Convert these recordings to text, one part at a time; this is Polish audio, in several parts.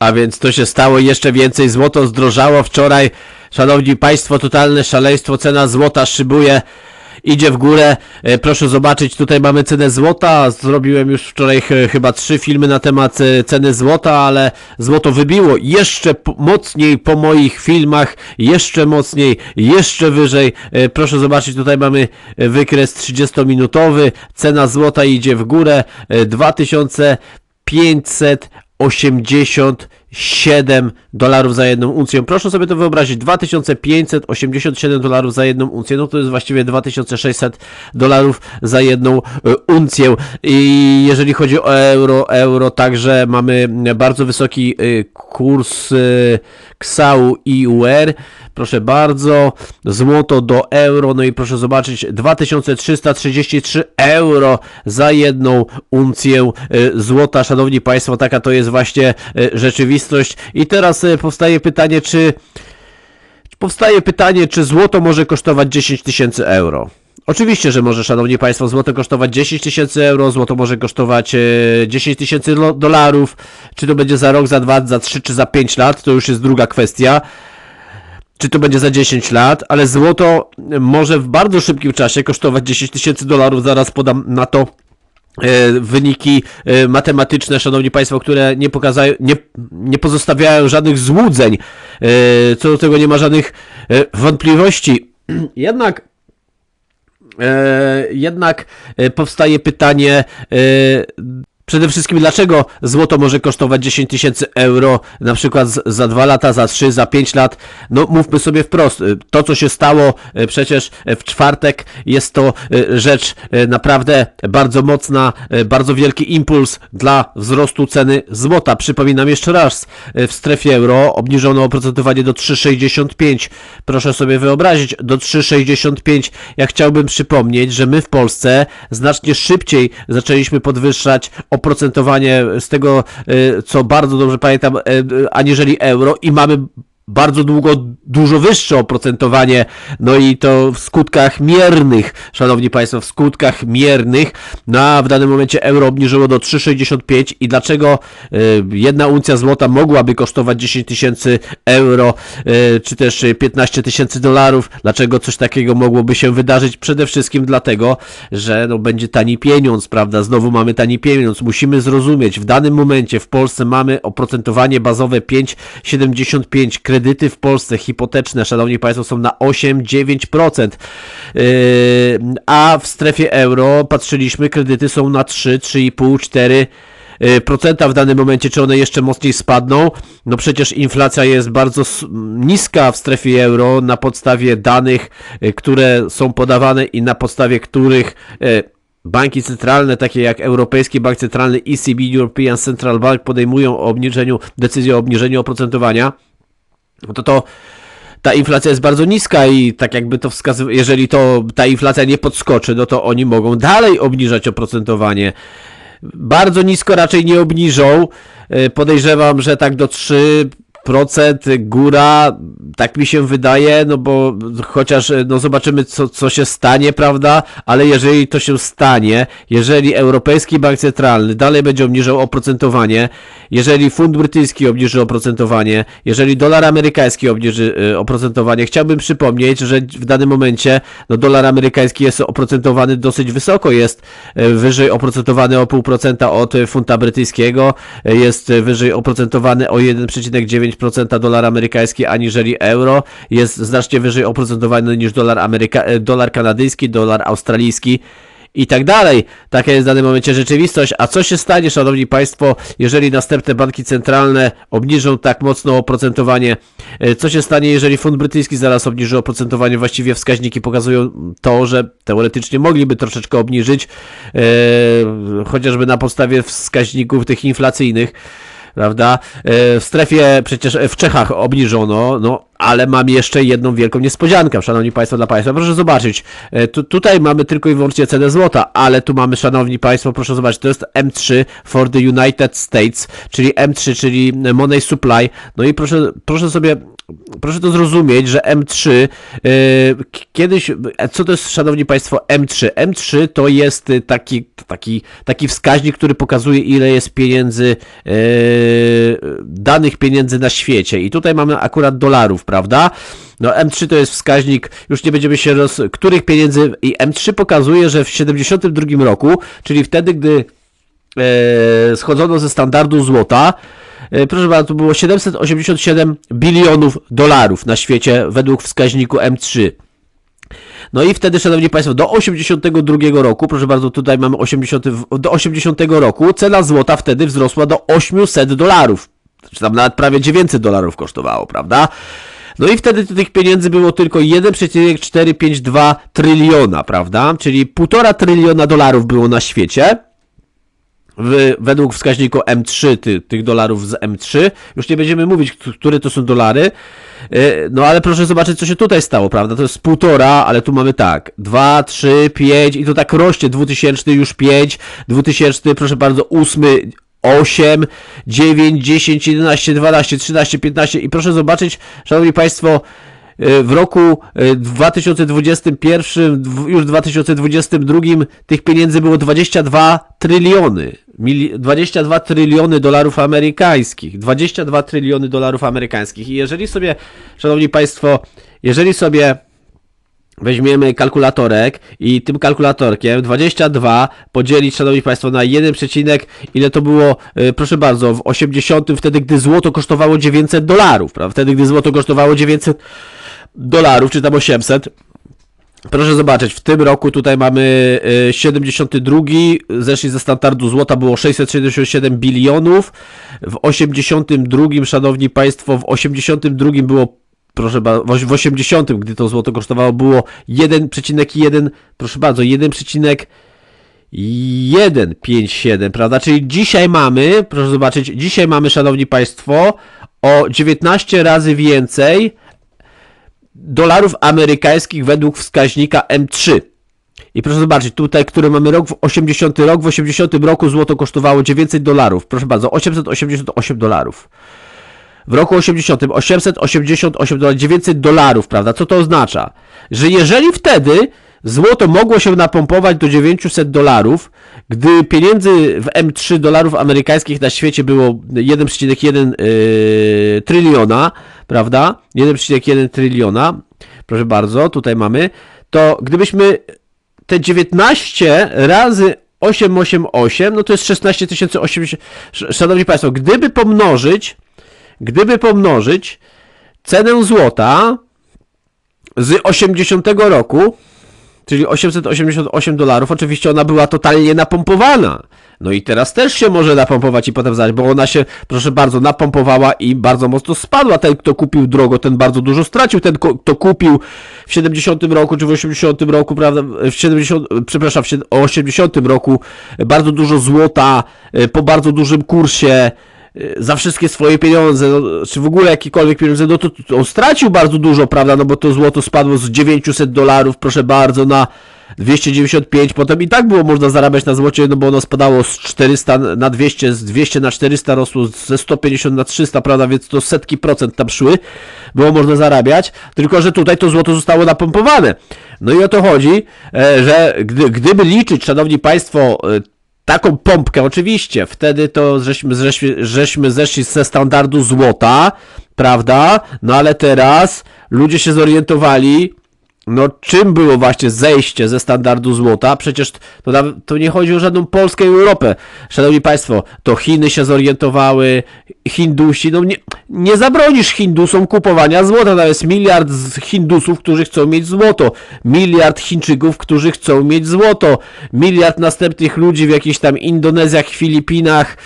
A więc to się stało jeszcze więcej. Złoto zdrożało wczoraj. Szanowni Państwo, totalne szaleństwo. Cena złota szybuje. Idzie w górę. E, proszę zobaczyć, tutaj mamy cenę złota. Zrobiłem już wczoraj chyba trzy filmy na temat e, ceny złota, ale złoto wybiło jeszcze mocniej po moich filmach, jeszcze mocniej, jeszcze wyżej. E, proszę zobaczyć, tutaj mamy wykres 30-minutowy. Cena złota idzie w górę. 2000 500 27 dolarów za jedną uncję. Proszę sobie to wyobrazić, 2587 dolarów za jedną uncję, no to jest właściwie 2600 dolarów za jedną y, uncję. I jeżeli chodzi o euro, euro także mamy bardzo wysoki y, kurs y, KSAU i UR. Proszę bardzo, złoto do euro, no i proszę zobaczyć, 2333 euro za jedną uncję e, złota. Szanowni Państwo, taka to jest właśnie e, rzeczywistość. I teraz e, powstaje pytanie, czy powstaje pytanie, czy złoto może kosztować 10 tysięcy euro. Oczywiście, że może, szanowni państwo, złoto kosztować 10 tysięcy euro, złoto może kosztować e, 10 tysięcy dolarów. Czy to będzie za rok, za dwa, za trzy, czy za pięć lat, to już jest druga kwestia. Czy to będzie za 10 lat, ale złoto może w bardzo szybkim czasie kosztować 10 tysięcy dolarów. Zaraz podam na to e, wyniki e, matematyczne, szanowni państwo, które nie pokazają, nie, nie pozostawiają żadnych złudzeń. E, Co do tego nie ma żadnych wątpliwości. Jednak jednak powstaje pytanie przede wszystkim dlaczego złoto może kosztować 10 tysięcy euro na przykład za 2 lata, za 3, za 5 lat. No mówmy sobie wprost, e, to co się stało e, przecież e, w czwartek jest to rzecz naprawdę bardzo mocna, bardzo wielki impuls dla wzrostu ceny złota. Przypominam jeszcze raz, w strefie euro obniżono oprocentowanie do 3,65. Proszę sobie wyobrazić, do 3,65. Ja chciałbym przypomnieć, że my w Polsce znacznie szybciej zaczęliśmy podwyższać oprocentowanie z tego, e, co bardzo dobrze pamiętam, e, e, aniżeli euro i mamy bardzo długo dużo wyższe oprocentowanie, no i to w skutkach miernych, szanowni państwo, w skutkach miernych, no a w danym momencie euro obniżyło do 3,65 i dlaczego e, jedna uncja złota mogłaby kosztować 10 tysięcy euro, e, czy też e, 15 tysięcy dolarów, dlaczego coś takiego mogłoby się wydarzyć? Przede wszystkim dlatego, że no, będzie tani pieniądz, prawda, znowu mamy tani pieniądz, musimy zrozumieć, w danym momencie w Polsce mamy oprocentowanie bazowe 5,75, kredyty w Polsce hipoteczne, szanowni państwo, są na 8-9%, yy, a w strefie euro patrzyliśmy, kredyty są na 3, 3,5, 4 y, procenta w danym momencie, czy one jeszcze mocniej spadną? No przecież inflacja jest bardzo niska w strefie euro na podstawie danych, y, które są podawane i na podstawie których y, banki centralne, takie jak Europejski Bank Centralny, ECB, European Central Bank podejmują o obniżeniu, decyzję o obniżeniu oprocentowania, to to ta inflacja jest bardzo niska i tak jakby to wskazuje, jeżeli to ta inflacja nie podskoczy, no to oni mogą dalej obniżać oprocentowanie. Bardzo nisko raczej nie obniżą. Y, Podejrzewam, że tak do 3% góra, tak mi się wydaje, no bo chociaż y, no zobaczymy co, co się stanie, prawda? Ale jeżeli to się stanie, jeżeli Europejski Bank Centralny dalej będzie obniżał oprocentowanie, jeżeli fund brytyjski obniży oprocentowanie, jeżeli dolar amerykański obniży y, oprocentowanie, chciałbym przypomnieć, że w danym momencie no, dolar amerykański jest oprocentowany dosyć wysoko, jest y, wyżej oprocentowany o 0,5% od funta brytyjskiego, jest wyżej oprocentowany o 1,9% dolar amerykański aniżeli euro, jest znacznie wyżej oprocentowany niż dolar, Ameryka- y, dolar kanadyjski, dolar australijski i tak dalej. Taka jest w danym momencie rzeczywistość. A co się stanie, szanowni państwo, jeżeli następne banki centralne obniżą tak mocno oprocentowanie? E, Co się stanie, jeżeli fund brytyjski zaraz obniży oprocentowanie? Właściwie wskaźniki pokazują to, że teoretycznie mogliby troszeczkę obniżyć, e, chociażby na podstawie wskaźników tych inflacyjnych prawda? E, W strefie przecież w Czechach obniżono, no ale mam jeszcze jedną wielką niespodziankę, szanowni państwo, dla państwa. Proszę zobaczyć, e, tu, tutaj mamy tylko i wyłącznie cenę złota, ale tu mamy, szanowni państwo, proszę zobaczyć, to jest M3 for the United States, czyli M3, czyli Money Supply. No i proszę, proszę sobie proszę to zrozumieć, że M3 yy, kiedyś, co to jest, szanowni państwo, M3? M3 to jest y, taki, taki, taki wskaźnik, który pokazuje, ile jest pieniędzy, yy, danych pieniędzy na świecie. I tutaj mamy akurat dolarów, prawda? No M3 to jest wskaźnik, już nie będziemy się roz... których pieniędzy... I M3 pokazuje, że w 72 roku, czyli wtedy, gdy e, schodzono ze standardu złota, proszę bardzo, to było 787 bilionów dolarów na świecie według wskaźniku M3. No i wtedy, szanowni państwo, do 82 roku, proszę bardzo, tutaj mamy 80, w- do 80 roku, cena złota wtedy wzrosła do 800 dolarów. Czy tam nawet prawie 900 dolarów kosztowało, prawda? No i wtedy tych pieniędzy było tylko 1,452 tryliona, prawda? Czyli 1,5 tryliona dolarów było na świecie w, według wskaźniku M3, ty, tych dolarów z M3. Już nie będziemy mówić, które to są dolary. E, No ale proszę zobaczyć, co się tutaj stało, prawda? To jest półtora, ale tu mamy tak. 2, 3, 5 i to tak rośnie. 2000 już 5, 2000, proszę bardzo, 8, 8, 9, 10, 11, 12, 13, 15 i proszę zobaczyć, szanowni państwo, w roku e, 2021, w- już 2022 tych pieniędzy było 22 tryliony. Mili- 22 tryliony dolarów amerykańskich. 22 tryliony dolarów amerykańskich. I jeżeli sobie, szanowni państwo, jeżeli sobie weźmiemy kalkulatorek i tym kalkulatorkiem 22 podzielić, szanowni państwo, na 1, przecinek, ile to było, e, proszę bardzo, w 80, wtedy gdy złoto kosztowało 900 dolarów, prawda? Wtedy gdy złoto kosztowało 900 dolarów, czy tam 800. Proszę zobaczyć, w tym roku tutaj mamy e, 72, zeszli ze standardu złota było 667 bilionów, w 82, szanowni państwo, w 82 było, proszę bardzo, w 80, gdy to złoto kosztowało, było 1,1, proszę bardzo, 1,157, prawda? Czyli dzisiaj mamy, proszę zobaczyć, dzisiaj mamy, szanowni państwo, o 19 razy więcej dolarów amerykańskich według wskaźnika M3. I proszę zobaczyć, tutaj, który mamy rok, w 80 rok, w 80 roku złoto kosztowało 900 dolarów. Proszę bardzo, 888 dolarów. W roku 80 888 dolarów, 900 dolarów, prawda? Co to oznacza? Że jeżeli wtedy złoto mogło się napompować do 900 dolarów, gdy pieniędzy w M3 dolarów amerykańskich na świecie było 1,1 yy, tryliona, prawda? 1,1 tryliona, proszę bardzo, tutaj mamy, to gdybyśmy te 19 razy 888, no to jest 16 080. Szanowni Państwo, gdyby pomnożyć, gdyby pomnożyć cenę złota z 80 roku, czyli 888 dolarów, oczywiście ona była totalnie napompowana. No i teraz też się może napompować i potem zdać, bo ona się, proszę bardzo, napompowała i bardzo mocno spadła. Ten, kto kupił drogo, ten bardzo dużo stracił. Ten, kto kupił w 70 roku czy w 80 roku, prawda, w 70, przepraszam, w sied- 80 roku bardzo dużo złota e, po bardzo dużym kursie za wszystkie swoje pieniądze, no, czy w ogóle jakiekolwiek pieniądze, no to, to on stracił bardzo dużo, prawda, no bo to złoto spadło z 900 dolarów, proszę bardzo, na 295, potem i tak było można zarabiać na złocie, no bo ono spadało z 400 na 200, z 200 na 400 rosło, ze 150 na 300, prawda, więc to setki procent tam szły, było można zarabiać, tylko że tutaj to złoto zostało napompowane. No i o to chodzi, e, że gdy, gdyby liczyć, szanowni państwo, e, taką pompkę, oczywiście, wtedy to żeśmy, żeśmy, żeśmy zeszli ze standardu złota, prawda? No ale teraz ludzie się zorientowali, no czym było właśnie zejście ze standardu złota? Przecież to, to nie chodzi o żadną Polskę i Europę. Szanowni Państwo, to Chiny się zorientowały, Hindusi, no nie, nie zabronisz Hindusom kupowania złota. To jest miliard Hindusów, którzy chcą mieć złoto, miliard Chińczyków, którzy chcą mieć złoto, miliard następnych ludzi w jakichś tam Indonezjach, Filipinach,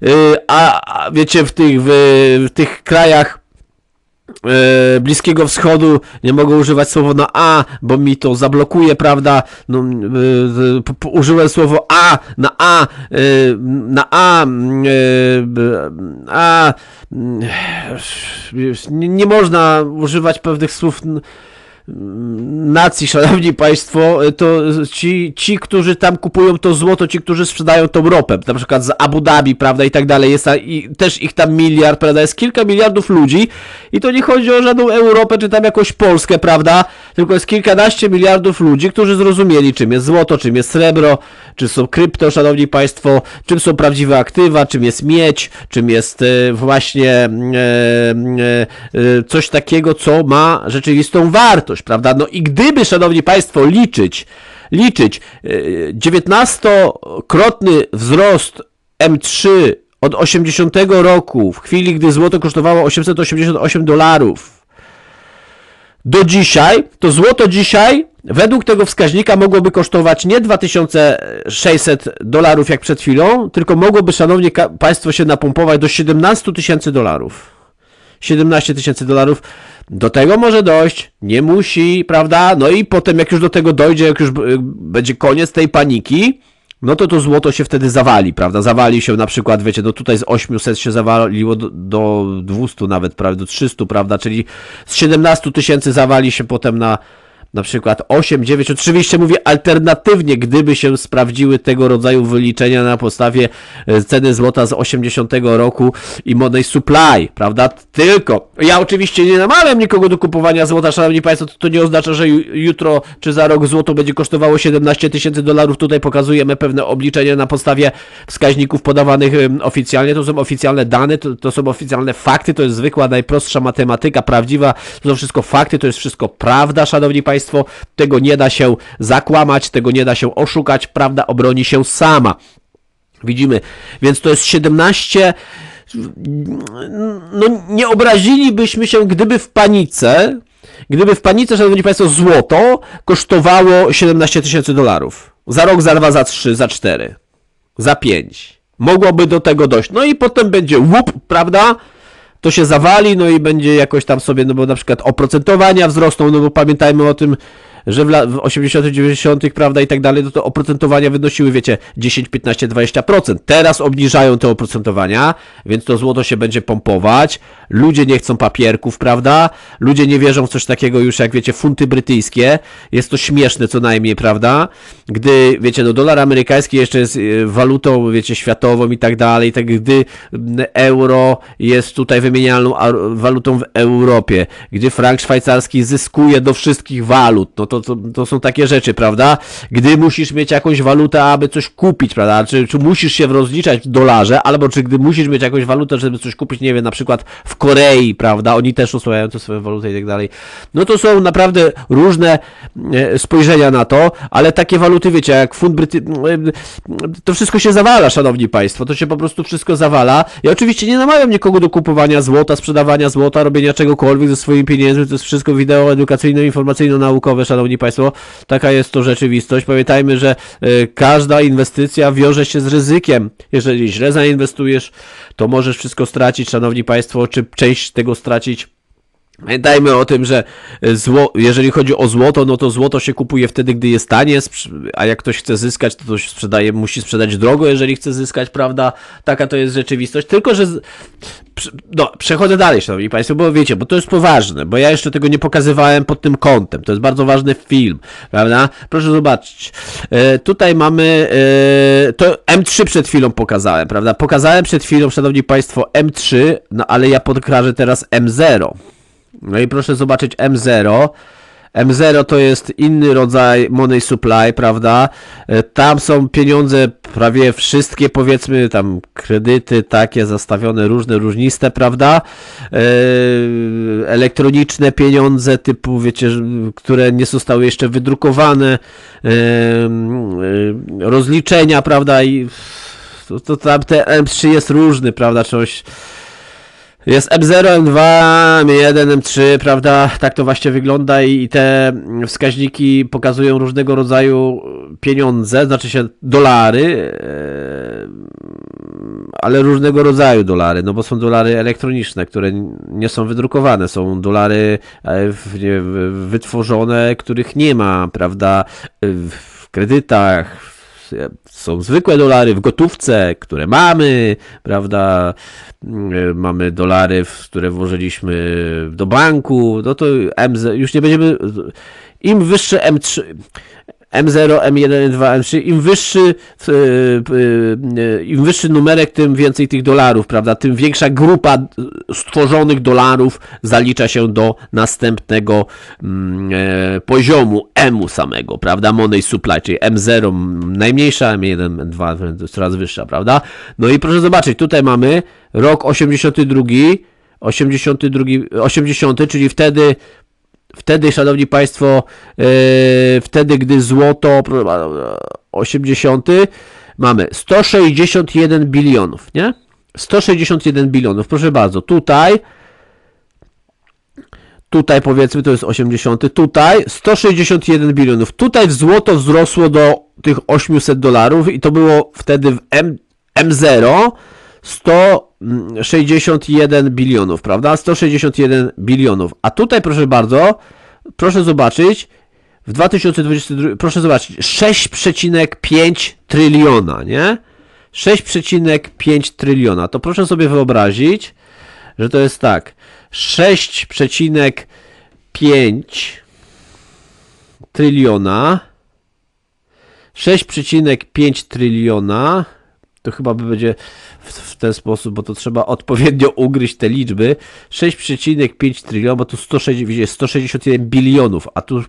yy, a, a wiecie, w tych, w, w tych krajach e, Bliskiego Wschodu nie mogę używać słowa na A, bo mi to zablokuje, prawda? No, p- użyłem słowo A na A, e, na A, A, nie można używać pewnych słów. Nacji, szanowni państwo, to ci, ci, którzy tam kupują to złoto, ci, którzy sprzedają tą ropę, na przykład z Abu Dhabi, prawda, i tak dalej, jest ta, i też ich tam miliard, prawda, jest kilka miliardów ludzi i to nie chodzi o żadną Europę, czy tam jakąś Polskę, prawda, tylko jest kilkanaście miliardów ludzi, którzy zrozumieli, czym jest złoto, czym jest srebro, czym są krypto, szanowni państwo, czym są prawdziwe aktywa, czym jest miedź, czym jest e, właśnie e, e, coś takiego, co ma rzeczywistą wartość, prawda? No i gdyby, szanowni państwo, liczyć, liczyć e, 19-krotny wzrost M3 od 80 roku, w chwili, gdy złoto kosztowało 888 dolarów, do dzisiaj, to złoto dzisiaj według tego wskaźnika mogłoby kosztować nie 2600 dolarów jak przed chwilą, tylko mogłoby, szanowni państwo, się napompować do 17 tysięcy dolarów. 17 tysięcy dolarów. Do tego może dojść, nie musi, prawda? No i potem, jak już do tego dojdzie, jak już b- będzie koniec tej paniki, no to to złoto się wtedy zawali, prawda? Zawali się na przykład, wiecie, no tutaj z 800 się zawaliło do, do 200 nawet, prawie do 300, prawda? Czyli z 17 tysięcy zawali się potem na na przykład 8, 9, oczywiście mówię alternatywnie, gdyby się sprawdziły tego rodzaju wyliczenia na podstawie e, ceny złota z 80 roku i Money Supply, prawda? Tylko, ja oczywiście nie namawiam nikogo do kupowania złota, szanowni państwo, to, to nie oznacza, że ju- jutro czy za rok złoto będzie kosztowało 17 tysięcy dolarów, tutaj pokazujemy pewne obliczenia na podstawie wskaźników podawanych oficjalnie, to są oficjalne dane, to, to są oficjalne fakty, to jest zwykła, najprostsza matematyka, prawdziwa, to są wszystko fakty, to jest wszystko prawda, szanowni państwo, tego nie da się zakłamać, tego nie da się oszukać, prawda obroni się sama. Widzimy, więc to jest 17. No, nie obrazilibyśmy się, gdyby w panice, gdyby w panice, szanowni państwo, złoto kosztowało 17 tysięcy dolarów. Za rok, za dwa, za trzy, za cztery, za pięć. Mogłoby do tego dojść. No i potem będzie łup, prawda? To się zawali, no i będzie jakoś tam sobie, no bo na przykład oprocentowania wzrosną, no bo pamiętajmy o tym, że w, w 80., 90., prawda, i tak dalej, no to oprocentowania wynosiły, wiecie, 10, 15, 20%. Teraz obniżają te oprocentowania, więc to złoto się będzie pompować. Ludzie nie chcą papierków, prawda? Ludzie nie wierzą w coś takiego już, jak wiecie, funty brytyjskie. Jest to śmieszne co najmniej, prawda? Gdy, wiecie, no dolar amerykański jeszcze jest e, walutą, wiecie, światową i tak dalej, tak gdy euro jest tutaj wymienialną walutą w Europie, gdzie frank szwajcarski zyskuje do wszystkich walut, no to, to, to są takie rzeczy, prawda? Gdy musisz mieć jakąś walutę, aby coś kupić, prawda? Czy, czy musisz się rozliczać w dolarze, albo czy gdy musisz mieć jakąś walutę, żeby coś kupić, nie wiem, na przykład w Korei, prawda? Oni też osłabiają tę swoją walutę i tak dalej. No to są naprawdę różne e, spojrzenia na to, ale takie waluty, wiecie, jak funt bryty... to wszystko się zawala, szanowni państwo, to się po prostu wszystko zawala. Ja oczywiście nie namawiam nikogo do kupowania złota, sprzedawania złota, robienia czegokolwiek ze swoimi pieniędzmi, to jest wszystko wideo edukacyjno-informacyjno-naukowe, szanowni państwo. Taka jest to rzeczywistość. Pamiętajmy, że e, każda inwestycja wiąże się z ryzykiem. Jeżeli źle zainwestujesz, to możesz wszystko stracić, szanowni państwo, czy część tego stracić. Pamiętajmy o tym, że e, zło, jeżeli chodzi o złoto, no to złoto się kupuje wtedy, gdy jest tanie, a jak ktoś chce zyskać, to to sprzedaje, musi sprzedać drogo, jeżeli chce zyskać, prawda? Taka to jest rzeczywistość. Tylko, że. No, przechodzę dalej, szanowni państwo, bo wiecie, bo to jest poważne, bo ja jeszcze tego nie pokazywałem pod tym kątem. To jest bardzo ważny film, prawda? Proszę zobaczyć. E, tutaj mamy. E, to M3 przed chwilą pokazałem, prawda? Pokazałem przed chwilą, szanowni państwo, M3, no ale ja podkrażę teraz M0. No i proszę zobaczyć M0. M0 to jest inny rodzaj money supply, prawda? E, Tam są pieniądze prawie wszystkie, powiedzmy, tam kredyty takie zastawione, różne, różniste, prawda? E, Elektroniczne pieniądze typu, wiecie, które nie zostały jeszcze wydrukowane, e, rozliczenia, prawda? I to, to tam te M3 jest różny, prawda? Coś. Jest M0, M2, M1, M3, prawda? Tak to właśnie wygląda i i te wskaźniki pokazują różnego rodzaju pieniądze, znaczy się dolary, e, ale różnego rodzaju dolary, no bo są dolary elektroniczne, które nie są wydrukowane, są dolary e, wytworzone, których nie ma, prawda? W kredytach, są zwykłe dolary w gotówce, które mamy, prawda? Mm, Mamy dolary, które włożyliśmy do banku, no to MZ, już nie będziemy. Im wyższe M3. M0, M1, M2, M3, im wyższy, e, e, im wyższy numerek, tym więcej tych dolarów, prawda? Tym większa grupa stworzonych dolarów zalicza się do następnego mm, e, poziomu M-u samego, prawda? Money supply, czyli M0 najmniejsza, M1, M2 jest coraz wyższa, prawda? No i proszę zobaczyć, tutaj mamy rok 82, 82, 80, czyli wtedy Wtedy, szanowni państwo, e, wtedy, gdy złoto pro- 80 mamy 161 bilionów, nie? 161 bilionów, proszę bardzo. Tutaj tutaj powiedzmy to jest 80, tutaj 161 bilionów. Tutaj złoto wzrosło do tych 800 dolarów i to było wtedy w M, M0 161 bilionów, prawda? 161 bilionów. A tutaj proszę bardzo, proszę zobaczyć w 2022, proszę zobaczyć, 6,5 tryliona, nie? 6,5 tryliona. To proszę sobie wyobrazić, że to jest tak. 6,5 tryliona 6,5 tryliona to chyba będzie w, w ten sposób, bo to trzeba odpowiednio ugryźć te liczby. 6,5 tryliona, bo tu 160, widzicie, 161 bilionów, a tu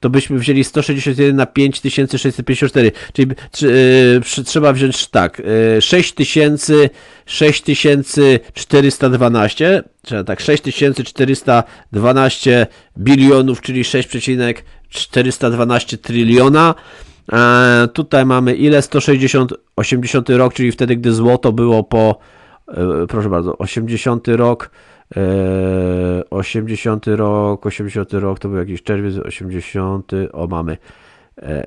to byśmy wzięli 161 na 5654, czyli yy, trzeba wziąć tak, yy, 6000, 6412, czyli tak, 6412 bilionów, czyli 6,412 tryliona. E, tutaj mamy ile? 160, 80 rok, czyli wtedy, gdy złoto było po, e, proszę bardzo, 80 rok, e, 80 rok, 80 rok, to był jakiś czerwiec, 80, o mamy, e,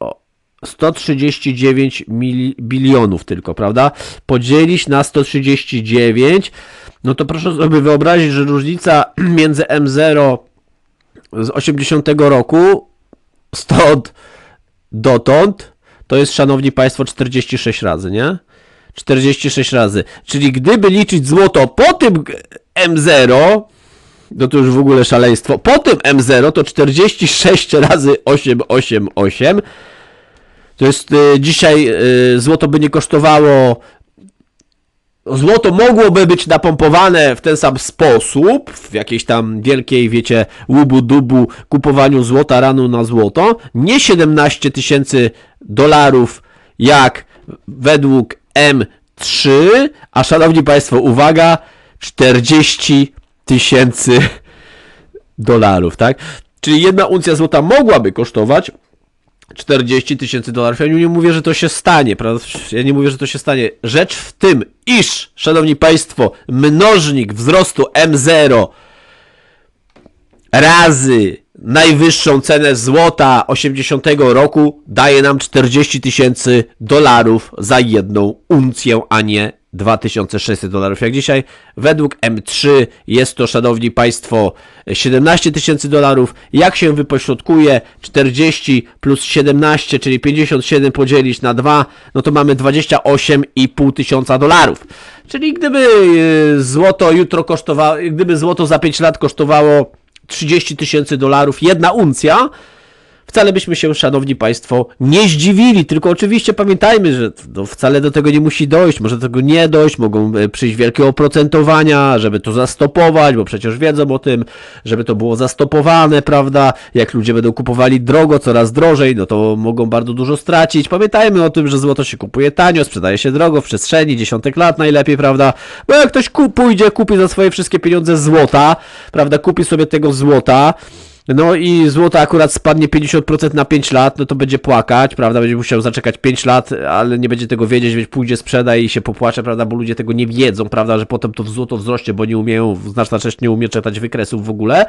o, 139 mili, bilionów tylko, prawda? Podzielić na 139, no to proszę sobie wyobrazić, że różnica między M0 z 80 roku stąd dotąd to jest, szanowni państwo, 46 razy, nie? 46 razy. Czyli gdyby liczyć złoto po tym M0, no to już w ogóle szaleństwo. Po tym M0 to 46 razy 888. To jest y, dzisiaj y, złoto by nie kosztowało Złoto mogłoby być napompowane w ten sam sposób, w jakiejś tam wielkiej, wiecie, łubu-dubu kupowaniu złota ranu na złoto, nie 17 tysięcy dolarów jak według M3, a szanowni Państwo, uwaga, 40 tysięcy dolarów, tak? Czyli jedna uncja złota mogłaby kosztować 40 tysięcy dolarów. Ja nie mówię, że to się stanie, prawda? Ja nie mówię, że to się stanie. Rzecz w tym, iż, szanowni państwo, mnożnik wzrostu M0 razy najwyższą cenę złota 80 roku daje nam 40 tysięcy dolarów za jedną uncję, a nie 2600 dolarów jak dzisiaj. Według M3 jest to, szanowni państwo, 17 tysięcy dolarów. Jak się wypośrodkuje 40 plus 17, czyli 57 podzielić na 2, no to mamy 28,5 tysiąca dolarów. Czyli gdyby e, złoto jutro kosztowało, gdyby złoto za 5 lat kosztowało 30 tysięcy dolarów, jedna uncja, wcale byśmy się, szanowni państwo, nie zdziwili, tylko oczywiście pamiętajmy, że no, wcale do tego nie musi dojść, może do tego nie dojść, mogą e, przyjść wielkie oprocentowania, żeby to zastopować, bo przecież wiedzą o tym, żeby to było zastopowane, prawda, jak ludzie będą kupowali drogo, coraz drożej, no to mogą bardzo dużo stracić. Pamiętajmy o tym, że złoto się kupuje tanio, sprzedaje się drogo, w przestrzeni dziesiątek lat najlepiej, prawda, bo jak ktoś pójdzie, kupi za swoje wszystkie pieniądze złota, prawda, kupi sobie tego złota, no i złoto akurat spadnie 50% na 5 lat, no to będzie płakać, prawda? Będzie musiał zaczekać 5 lat, ale nie będzie tego wiedzieć, więc pójdzie, sprzeda i się popłacze, prawda? Bo ludzie tego nie wiedzą, prawda? Że potem to złoto wzrośnie, bo nie umieją, znaczna część nie umie czytać wykresów w ogóle.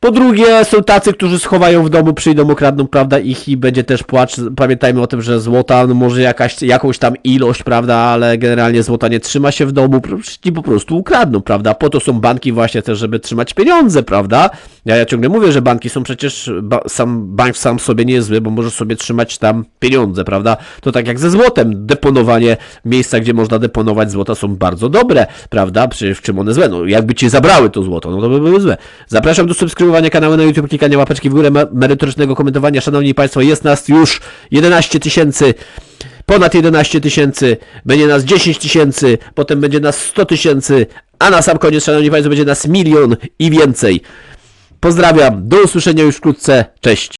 Po drugie, są tacy, którzy schowają w domu, przyjdą, okradną, prawda, ich i będzie też płacz. Pamiętajmy o tym, że złota, no może jakaś, jakąś tam ilość, prawda, ale generalnie złota nie trzyma się w domu, ci po prostu ukradną, prawda. Po to są banki właśnie też, żeby trzymać pieniądze, prawda. Ja, ja ciągle mówię, że banki są przecież, ba, sam bank sam sobie nie jest zły, bo może sobie trzymać tam pieniądze, prawda. To tak jak ze złotem, deponowanie, miejsca, gdzie można deponować złota są bardzo dobre, prawda, przecież w czym one złe, no jakby ci zabrały to złoto, no to by były złe. Zapraszam do subskrybowania kanału na YouTube, klikania łapeczki w górę, me- merytorycznego komentowania. Szanowni Państwo, jest nas już 11 tysięcy, ponad 11 tysięcy, będzie nas 10 tysięcy, potem będzie nas 100 tysięcy, a na sam koniec, Szanowni Państwo, będzie nas milion i więcej. Pozdrawiam, do usłyszenia już wkrótce, cześć.